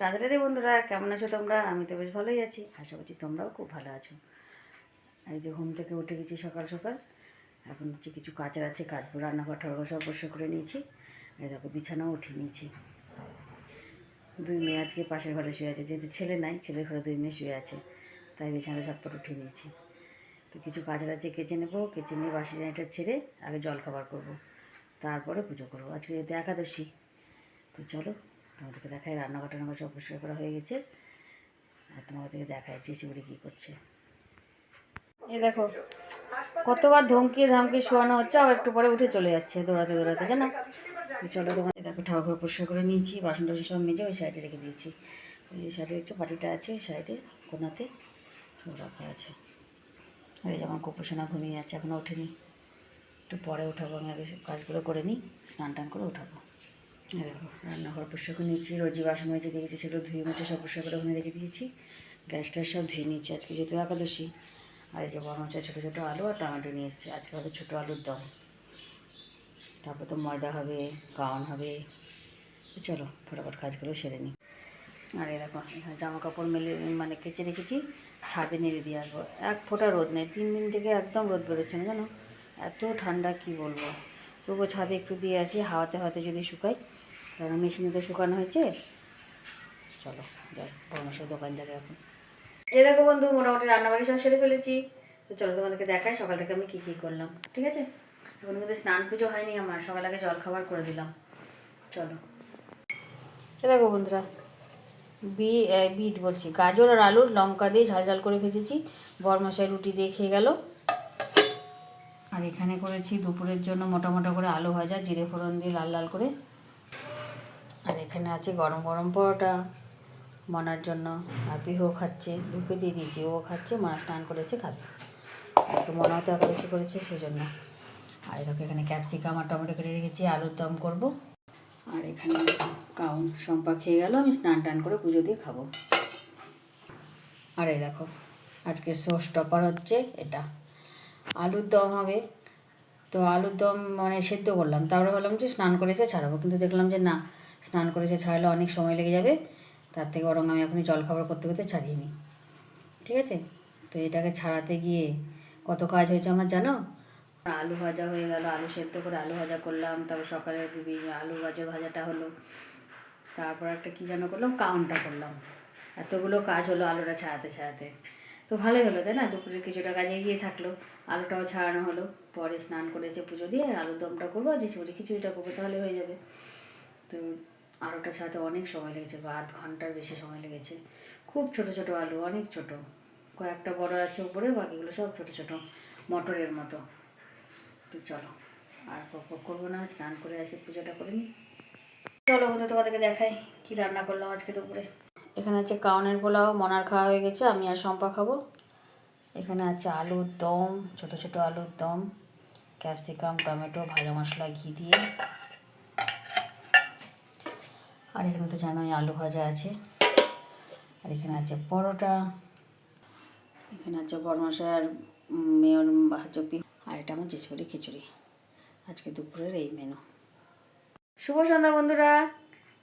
রাধে বন্ধুরা, কেমন আছো তোমরা? আমি তো বেশ ভালোই আছি। আশা করছি তোমরাও খুব ভালো আছো। এই যে ঘুম থেকে উঠে গেছি সকাল সকাল। এখন হচ্ছে কিছু কাচার আছে, কাটবো, রান্নাঘর ঠাকুর সব বসে করে নিয়েছি। এই দেখো, বিছানাও উঠিয়ে নিয়েছি। দুই মেয়ে আজকে পাশের ঘরে শুয়ে আছে, যেহেতু ছেলে নাই, ছেলের ঘরে দুই মেয়ে শুয়ে আছে, তাই বিছানা সবপট উঠিয়ে নিয়েছি। তো কিছু কাচার আছে, কেচে নেব, কেচে নিয়ে বাসি জানিটা ছেড়ে আগে জল খাবার করব, তারপরে পুজো করব। আজকে যেহেতু একাদশী, তো চলো তোমাদেরকে দেখাই, রান্নাঘর টান্নাঘর সব পরিষ্কার করা হয়ে গেছে। আর তোমাদেরকে দেখায় চিচিগুড়ি কী করছে। এ দেখো, কতবার ধমকিয়ে ধামকি শোয়ানো হচ্ছে, আবার একটু পরে উঠে চলে যাচ্ছে, দৌড়াতে দৌড়াতে, জানো? চলো তোমার দেখো ঠাকুর পরিষ্কার করে নিয়েছি বাসন টাসন সব মেজে ওই সাইডে রেখে দিয়েছি। ওই যে সাইডে একটু বাটিটা আছে ওই সাইডে, কোনাতে সব রাখা আছে। আর যেমন কুপুসোনা ঘুমিয়ে আছে এখনও ওঠেনি। একটু পরে উঠাবো, আমি আগে কাজগুলো করে নিই, স্নান টান করে উঠাবো। রান্নাঘর পরিষ্কার করে নিয়েছি রোজি বাসন মেজে দিয়েছি সেগুলো ধুয়ে মুছে সব পরিষ্কার করে ওখানে রেখে দিয়েছি। গ্যাস ট্যাস সব ধুয়ে নিচ্ছি আজকে যেহেতু একাদশী, আর এই যে বড় মাছের ছোটো ছোটো আলু আর টমেটো নিয়ে এসেছি, আজকে হবে ছোটো আলুর দম। তারপর তো ময়দা হবে কাউন হবে চলো ফটাফট কাজগুলো সেরে নিই। আর এখানে জামা কাপড় মেলে মানে কেচে রেখেছি, ছাদে নেড়ে দিয়ে আসব। এক ফোঁটা রোদ নেই, তিন দিন থেকে একদম রোদ বেরোচ্ছে না জানো? এত ঠান্ডা, কি বলব? তবুও ছাদে একটু দিয়ে আসি, হাওয়াতে হাওয়াতে যদি শুকাই কারণ মেশিনে তো শুকানো হয়েছে। চলো মশাই দোকান যাবে এখন। এ দেখো বন্ধু মোটামুটি রান্নাবাড়ি সব সেরে ফেলেছি। তো চলো তোমাদেরকে দেখাই সকাল থেকে আমি কী কী করলাম ঠিক আছে? এখন কিন্তু স্নান পুজো হয়নি আমার সকাল আগে জল খাবার করে দিলাম। চলো। এ দেখো বন্ধুরা বি বিট বলছি। গাজর আর আলুর লঙ্কা দিয়ে ঝাল ঝাল করে ভেজেছি। বরমশাই রুটি দিয়ে খেয়ে গেল। আর এখানে করেছি দুপুরের জন্য মোটা মোটা করে আলু ভাজা জিরে ফোড়ন দিয়ে লাল লাল করে আর এখানে আছে গরম গরম পরোটা মনার জন্য। আর পিহু খাচ্ছে ঢুকে দিয়ে দিয়েছি, ও খাচ্ছে মনা স্নান করেছে, খাবে। একটু মনাও তো একাদশী করেছে সেই জন্য আর দেখো এখানে ক্যাপসিকাম আর টমেটো কেটে রেখেছি, আলুর দম করব। আর এখানে কাউন সম্পা খেয়ে গেল, আমি স্নান টান করে পুজো দিয়ে খাব। আর এই দেখো, আজকে সোস টপার হচ্ছে এটা। আলুর দম হবে। তো আলুর দম মানে সেদ্ধ করলাম, তারপরে ভাবলাম যে স্নান করেছে ছাড়াবো, কিন্তু দেখলাম যে না স্নান করে করেছে, ছাড়লে অনেক সময় লেগে যাবে। তার থেকে বরং আমি এখনই জল খাবার করতে করতে ছাড়িয়ে নিই। ঠিক আছে? তো এটাকে ছাড়াতে গিয়ে কত কাজ হয়েছে আমার জানো? আলু ভাজা হয়ে গেল, আলু সেদ্ধ করে আলু ভাজা করলাম, তারপর সকালে আলু গাজর ভাজাটা হলো। তারপর একটা কী যেন করলাম, কাউন্টটা করলাম। এতগুলো কাজ হলো আলুটা ছাড়াতে ছাড়াতে। তো ভালোই হলো, তাই না? দুপুরে কিছুটা কাজে গিয়ে থাকল, আলুটাও ছাড়ানো হলো। পরে স্নান করেছে পুজো দিয়ে, আলুর দমটা করব, আর যে খিচুড়িটা করব তাহলে হয়ে যাবে। তো আলুটা ছাড়াতে অনেক সময় লেগেছে, বা আধ ঘণ্টার বেশি সময় লেগেছে। খুব ছোট ছোট আলু, অনেক ছোট। কয়েকটা বড় আছে উপরে, বাকিগুলো সব ছোট ছোট, মটরের মতো। তো চলো, আর পক করব না, স্নান করে আসি পুজোটা করে নিই। চলো বন্ধু, তোমাদেরকে দেখাই কি রান্না করলাম আজকে দুপুরে। এখানে আছে কাউনের পোলাও, মনার খাওয়া হয়ে গেছে, আমি আর সম্পা খাব। এখানে আছে আলুর দম, ছোট ছোট আলুর দম, ক্যাপসিকাম, টমেটো, ভাজা মশলা, ঘি দিয়ে। আর এখানে তো জানোই আলু ভাজা আছে। আর এখানে আছে পরোটা, এখানে আছে বরমশাই আর মেয়র ভাজপি আর এটা আমার চিচপুরি খিচুড়ি। আজকে দুপুরের এই মেনু শুভ সন্ধ্যা বন্ধুরা।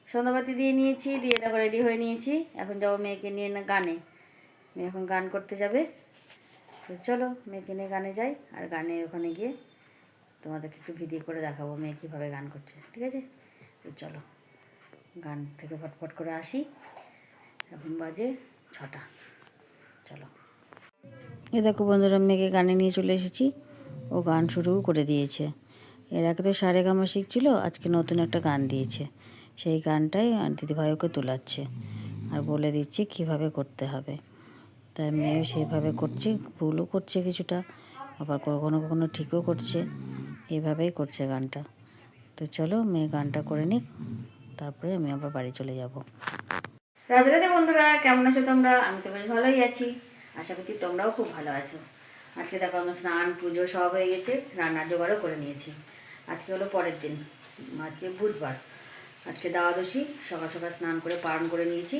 সন্ধ্যাবাতি দিয়ে নিয়েছি, দিয়ে দেখো রেডি হয়ে নিয়েছি। এখন যাব মেয়েকে নিয়ে না গানে। মেয়ে এখন গান করতে যাবে। তো চলো, মেয়েকে নিয়ে গানে যাই, আর গানে ওখানে গিয়ে তোমাদেরকে একটু ভিডিও করে দেখাবো মেয়ে কীভাবে গান করছে। ঠিক আছে? তো চলো। গান থেকে ফটফট করে আসি। এখন বাজে ছটা। চলো। এ দেখো বন্ধুরা, মেয়েকে গানে নিয়ে চলে এসেছি। ও গান শুরু করে দিয়েছে। এর আগে তো সারে গামা শিখছিল আজকে নতুন একটা গান দিয়েছে। সেই গানটাই দিদিভাই ওকে তোলাচ্ছে। আর বলে দিচ্ছে কীভাবে করতে হবে। তাই মেয়েও সেইভাবে করছে, ভুলও করছে কিছুটা। আবার কখনো কখনো ঠিকও করছে। এইভাবেই করছে গানটা। তো চলো, মেয়ে গানটা করে নিক। তারপরে আমি আবার বাড়ি চলে যাব। রাধে রাধে বন্ধুরা, কেমন আছো তোমরা? আমি তো বেশ ভালোই আছি। আশা করছি তোমরাও খুব ভালো আছো। আজকে দেখো আমার স্নান, পুজো সব হয়ে গেছে, রান্নার জোগাড়ও করে নিয়েছি। আজকে হলো পরের দিন, আজকে বুধবার। আজকে দ্বাদশী, সকাল সকাল স্নান করে পালন করে নিয়েছি।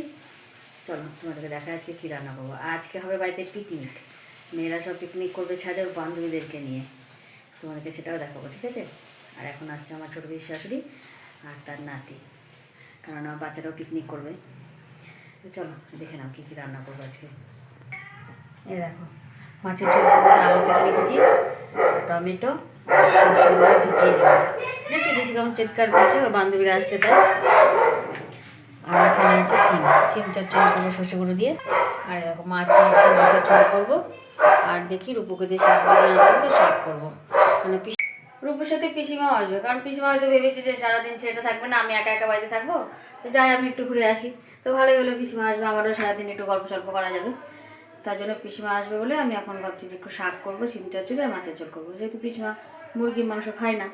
চলো, তোমাদেরকে দেখা আজকে কী রান্না করব। আজকে হবে বাড়িতে পিকনিক মেয়েরা সব পিকনিক করবে ছাদে ওর বান্ধবীদেরকে নিয়ে। তোমাদেরকে সেটাও দেখাবো, ঠিক আছে? আর এখন আসছে আমার ছোটো শাশুড়ি আর তার নাতি। কারণ আমার বাচ্চারাও পিকনিক করবে। তো চলো, দেখে নাও কী কী রান্না করব আজকে। এই দেখো, মাছের ঝোল আলু কেটে রেখেছি, টমেটো ভিজিয়ে রেখেছি দেখি জেসি কেমন চিৎকার করছে, ওর বান্ধবীরা আসছে তাই। আর এখানে হচ্ছে সিম সিম চচ্চড়ি করব, সর্ষে গুঁড়ো দিয়ে। আর দেখো, মাছ মাছের ঝোল করব। আর দেখি রূপুকে দিয়ে শাক তো শাক করব। মানে রূপুর সাথে পিসিমাও আসবে। কারণ পিসিমা হয়তো ভেবেছে যে সারাদিন ছেলেটা থাকবে না, আমি একা একা বাড়িতে থাকব। তো যাই, আমি একটু ঘুরে আসি। তো ভালোই হলো পিসিমা আসবে, আমারও সারাদিন একটু গল্প সল্প করা যাবে। তার জন্য পিসিমা আসবে বলে আমি এখন ভাবছি যে একটু শাক করব সিম চচ্চড়ি আর মাছের ঝোল করব। যেহেতু পিসিমা মুরগির মাংস খায় না,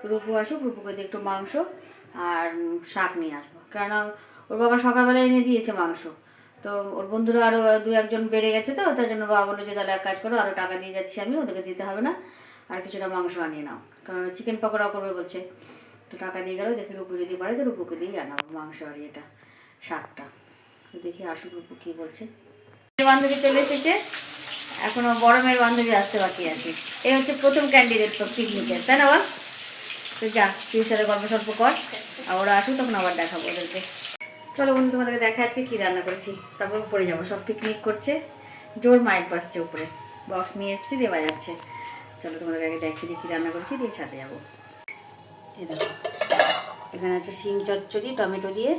তো রূপু আসুক, রূপুকে দিয়ে একটু মাংস আর শাক নিয়ে আসব। কেননা ওর বাবা সকালবেলা এনে দিয়েছে মাংস। তো ওর বন্ধুরা আরও দু একজন বেড়ে গেছে তো, তার জন্য বাবা বলল যে তাহলে এক কাজ করো আরও টাকা দিয়ে যাচ্ছি আমি, ওদেরকে দিতে হবে না। আর কিছুটা মাংস আনিয়ে নাও। কারণ চিকেন পকোড়া করবে বলছে। তো টাকা দিয়ে গেলো, দেখি রূপু যদি পারে তো রূপুকে দিয়েই আনাবো মাংস আর এটা শাকটা। দেখি আসুক রূপু কী বলছে। বান্ধবী চলে এসেছে। এখনও মেয়ের বান্ধবী আসতে বাকি আছে। এই হচ্ছে প্রথম ক্যান্ডিডেট তো পিকনিকের তাই না বল? তো যা, তুই সাথে গল্প সল্প কর, আর ওরা আসুক, তখন আবার দেখাবো ওদেরকে। চলো বন্ধু, তোমাদেরকে দেখা আজকে কী রান্না করেছি। তারপর উপরে যাব। সব পিকনিক করছে। জোর মাইক বাসছে উপরে। বক্স নিয়ে এসেছি, দেওয়া বাজাচ্ছে চলো তোমাদেরকে আগে দেখি দিয়ে কী রান্না করেছি, দিয়ে সাথে যাব। এই দেখো, এখানে আছে শিম চচ্চড়ি, টমেটো দিয়ে,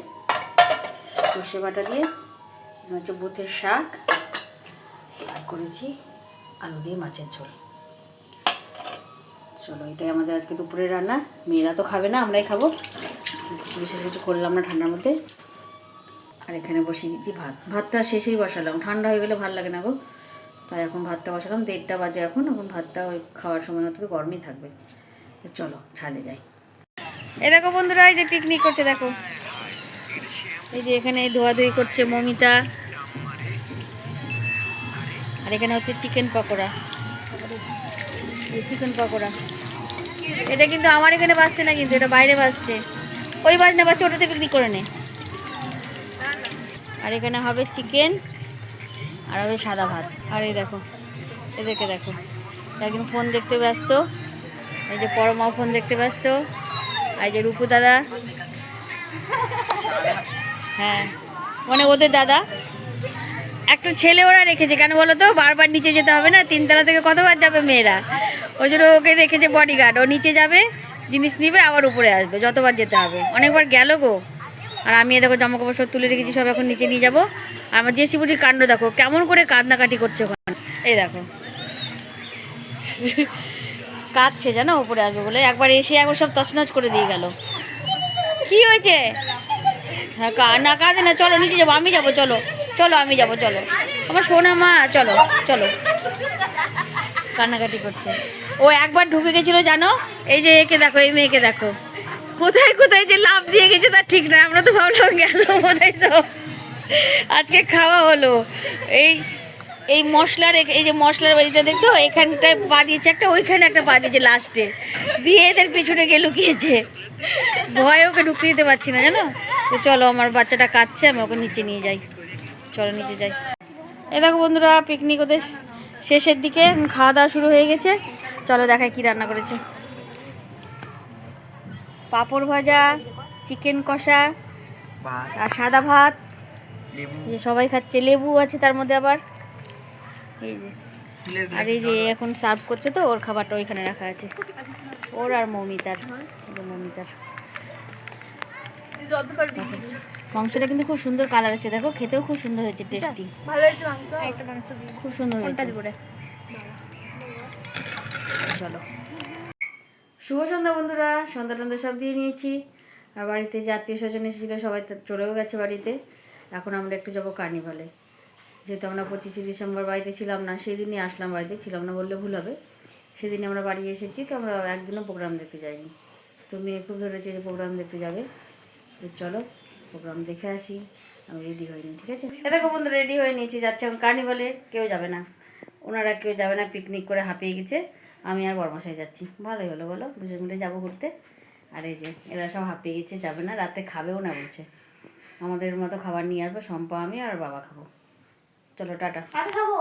সর্ষে বাটা দিয়ে, এখানে হচ্ছে বুথের শাক, আর করেছি আলু দিয়ে মাছের ঝোল। চলো, এটাই আমাদের আজকে দুপুরের রান্না। মেয়েরা তো খাবে না, আমরাই খাব। বিশেষ কিছু করলাম না ঠান্ডার মধ্যে। আর এখানে বসিয়ে দিচ্ছি ভাত। ভাতটা শেষেই বসালাম। ঠান্ডা হয়ে গেলে ভালো লাগে না গো। তাই এখন ভাতটা বসালাম, দেড়টা বাজে এখন এখন ভাতটা ওই খাওয়ার সময় অত গরমই থাকবে। চলো, ছাদে যাই। এ দেখো বন্ধুরা, এই যে পিকনিক করছে, দেখো। এই যে এখানে ধোয়াধুয়ি করছে মমিতা। আর এখানে হচ্ছে চিকেন পকোড়া। চিকেন পকোড়া। এটা কিন্তু আমার এখানে বাসছে না কিন্তু, এটা বাইরে বাসছে। ওই বাজ না, বাসছে ওটাতে পিকনিক করে নে। আর এখানে হবে চিকেন আর হবে সাদা ভাত। আর এই দেখো, এদেরকে দেখো। একজন ফোন দেখতে ব্যস্ত, এই যে পরমা ফোন দেখতে ব্যস্ত, আর যে রূপু দাদা। হ্যাঁ মানে ওদের দাদা। একটা ছেলে ওরা রেখেছে, কেন বলো তো? বারবার নিচে যেতে হবে না, তিনতলা থেকে কতবার যাবে মেয়েরা? ওই জন্য ওকে রেখেছে বডিগার্ড ও নিচে যাবে, জিনিস নিবে, আবার উপরে আসবে, যতবার যেতে হবে। অনেকবার গেল গো। আর আমি দেখো জামা কাপড় সব তুলে রেখেছি, সব এখন নিচে নিয়ে যাব। আর আমার জেসি বুটির কাণ্ড দেখো, কেমন করে কান্নাকাটি করছে ওখানে। এই দেখো। কাঁদছে জানো, উপরে আসবে বলে। একবার এসে একবার সব তছনছ করে দিয়ে গেল। কি হয়েছে? হ্যাঁ না, কাঁদে না, চলো, নিচে যাব, আমি যাব, চলো চলো, আমি যাব, চলো। আমার সোনা মা, চলো চলো। কান্নাকাটি করছে। ও একবার ঢুকে গেছিল জানো? এই যে একে দেখো, এই মেয়েকে দেখো। কোথায় কোথায় যে লাভ দিয়ে গেছে তার ঠিক না আমরা তো ভাবলাম গেল কোথায় তো। আজকে খাওয়া হলো। এই এই মশলার এই যে মশলার বাড়িটা দেখছ এখানটায় পা দিয়েছে একটা, ওইখানে একটা পা দিয়েছে লাস্টে দিয়ে এদের পিছনে গিয়ে লুকিয়েছে। ভয়ে ওকে ঢুকতে দিতে পারছি না, জানো? তো চলো, আমার বাচ্চাটা কাঁদছে, আমি ওকে নিচে নিয়ে যাই। চলো, নিচে যাই। এ দেখো বন্ধুরা পিকনিক ওদের শেষের দিকে, খাওয়া দাওয়া শুরু হয়ে গেছে। চলো দেখাই কি রান্না করেছে। পাঁপড় ভাজা চিকেন কষা আর সাদা ভাত। এই যে সবাই খাচ্ছে লেবু আছে তার মধ্যে আবার। এই যে। আর এই যে এখন সার্ভ করছে তো ওর খাবারটা ওইখানে রাখা আছে। ওর আর মমিতার মমিতার। মাংসটা কিন্তু খুব সুন্দর কালার আছে দেখো খেতেও খুব সুন্দর হয়েছে টেস্টি ভালো হয়েছে মাংস। একটা মাংস দিন খুব সুন্দর হয়েছে। কোনটা দিব রে। চলো। শুভ সন্ধ্যা বন্ধুরা, সন্ধ্যা টন্ধা সব দিয়ে নিয়েছি। আর বাড়িতে যে আত্মীয় স্বজন এসেছিল, সবাই চলেও গেছে বাড়িতে। এখন আমরা একটু যাব কার্নিভালে। যেহেতু আমরা পঁচিশে ডিসেম্বর বাড়িতে ছিলাম না, সেদিনই আসলাম বাড়িতে। ছিলাম না বললে ভুল হবে। সেদিনই আমরা বাড়ি এসেছি, তো আমরা একদিনও প্রোগ্রাম দেখতে যাইনি। তো মেয়ে খুব ধরেছে যে প্রোগ্রাম দেখতে যাবে। তো চলো, প্রোগ্রাম দেখে আসি। আমি রেডি হইনি ঠিক আছে? এ দেখো বন্ধু রেডি হয়ে নিয়েছি। যাচ্ছে এখন কার্নিভালে, কেউ যাবে না। ওনারা কেউ যাবে না, পিকনিক করে হাঁপিয়ে গেছে। আমি আর বর্মাশাই যাচ্ছি। ভালোই হলো বলো দুজন মিলে যাব ঘুরতে। আর এই যে এরা সব হাঁপিয়ে গেছে যাবে না রাতে খাবেও না বলছে। আমাদের মতো খাবার নিয়ে আসব সম্পা আমি আর বাবা খাব। চলো টাটা। আমি খাব।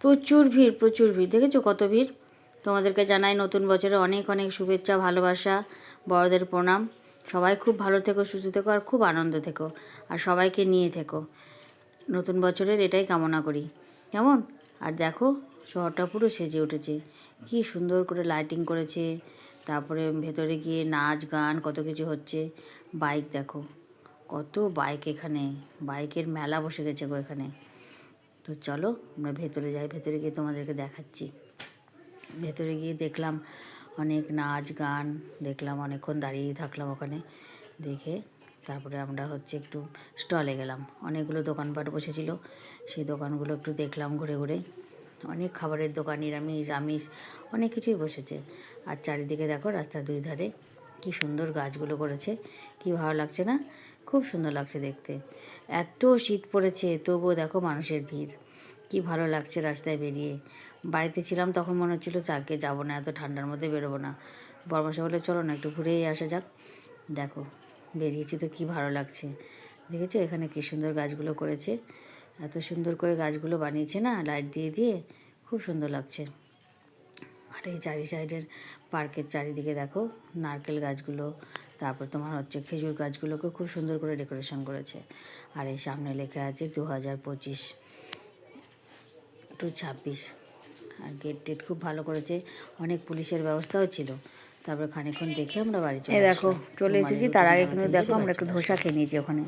প্রচুর ভিড় প্রচুর ভিড়। দেখেছ কত ভিড়? তোমাদেরকে জানাই নতুন বছরে অনেক অনেক শুভেচ্ছা ভালোবাসা বড়দের প্রণাম। সবাই খুব ভালো থেকো, সুস্থ থেকো আর খুব আনন্দ থেকো। আর সবাইকে নিয়ে থেকো। নতুন বছরের এটাই কামনা করি। কেমন? আর দেখো, শহরটা পুরো সেজে উঠেছে। কি সুন্দর করে লাইটিং করেছে। তারপরে ভেতরে গিয়ে নাচ, গান, কত কিছু হচ্ছে। বাইক দেখো, কত বাইক এখানে। বাইকের মেলা বসে গেছে গো এখানে। তো চলো, আমরা ভেতরে যাই, ভেতরে গিয়ে তোমাদেরকে দেখাচ্ছি। ভেতরে গিয়ে দেখলাম অনেক নাচ গান দেখলাম, অনেকক্ষণ দাঁড়িয়ে থাকলাম ওখানে। দেখে তারপরে আমরা হচ্ছে একটু স্টলে গেলাম। অনেকগুলো দোকানপাট বসেছিল, সেই দোকানগুলো একটু দেখলাম ঘুরে ঘুরে। অনেক খাবারের দোকান, নিরামিষ, আমিষ, অনেক কিছুই বসেছে। আর চারিদিকে দেখো রাস্তার দুই ধারে কি সুন্দর গাছগুলো করেছে কি ভালো লাগছে না? খুব সুন্দর লাগছে দেখতে। এত শীত পড়েছে, তবুও দেখো মানুষের ভিড়। কি ভালো লাগছে রাস্তায় বেরিয়ে? বাড়িতে ছিলাম তখন মনে হচ্ছিল চাকে যাব না, এত ঠান্ডার মধ্যে বেরোবো না। বরমাসে বলে চলো না, একটু ঘুরেই আসা যাক। দেখো, বেরিয়েছি তো, কি ভালো লাগছে। দেখেছ, এখানে কি সুন্দর গাছগুলো করেছে। এত সুন্দর করে গাছগুলো বানিয়েছে না, লাইট দিয়ে দিয়ে, খুব সুন্দর লাগছে। আর এই চারি সাইডের পার্কের চারিদিকে দেখো, নারকেল গাছগুলো, তারপর তোমার হচ্ছে খেজুর গাছগুলোকে খুব সুন্দর করে ডেকোরেশন করেছে। আর এই সামনে লেখা আছে, দু হাজার পঁচিশ। টু ছাব্বিশ আর গেট টেট খুব ভালো করেছে। অনেক পুলিশের ব্যবস্থাও ছিল। তারপরে খানিকক্ষণ দেখে আমরা বাড়ি চলে দেখো চলে এসেছি। তার আগে কিন্তু দেখো আমরা একটু ধোসা খেয়ে নিয়েছি ওখানে।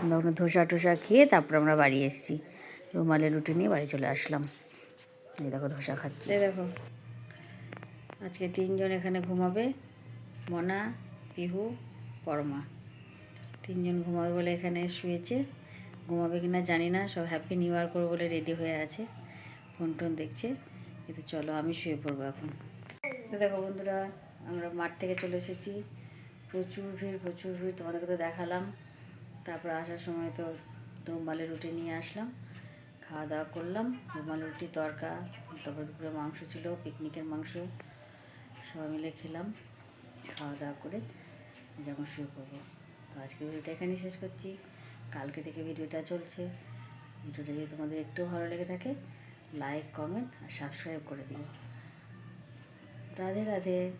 আমরা ওখানে ধোসা টোসা খেয়ে তারপর আমরা বাড়ি এসেছি। রুমালের রুটি নিয়ে বাড়ি চলে আসলাম। এই দেখো ধোসা খাচ্ছে। দেখো আজকে তিনজন এখানে ঘুমাবে। মনা পিহু পরমা। তিনজন ঘুমাবে বলে এখানে শুয়েছে। ঘুমাবে কিনা জানি না। সব হ্যাপি নিউ ইয়ার করব বলে রেডি হয়ে আছে। ফোন টোন দেখছে, কিন্তু চলো আমি শুয়ে পড়ব এখন। দেখো বন্ধুরা, আমরা মাঠ থেকে চলে এসেছি। প্রচুর ভিড় প্রচুর ভিড়, তোমাদেরকে তো দেখালাম। তারপর আসার সময় তো রুমালের রুটি নিয়ে আসলাম, খাওয়া দাওয়া করলাম। রুমাল রুটি তরকা, তারপর দুপুরে মাংস ছিল, পিকনিকের মাংস, সবাই মিলে খেলাম, খাওয়া দাওয়া করে যেমন শুয়ে পড়ব। তো আজকে ভিডিওটা এখানেই শেষ করছি। কালকে থেকে ভিডিওটা চলছে। ভিডিওটা যদি তোমাদের একটু ভালো লেগে থাকে লাইক কমেন্ট আর সাবস্ক্রাইব করে দিও। রাধে রাধে।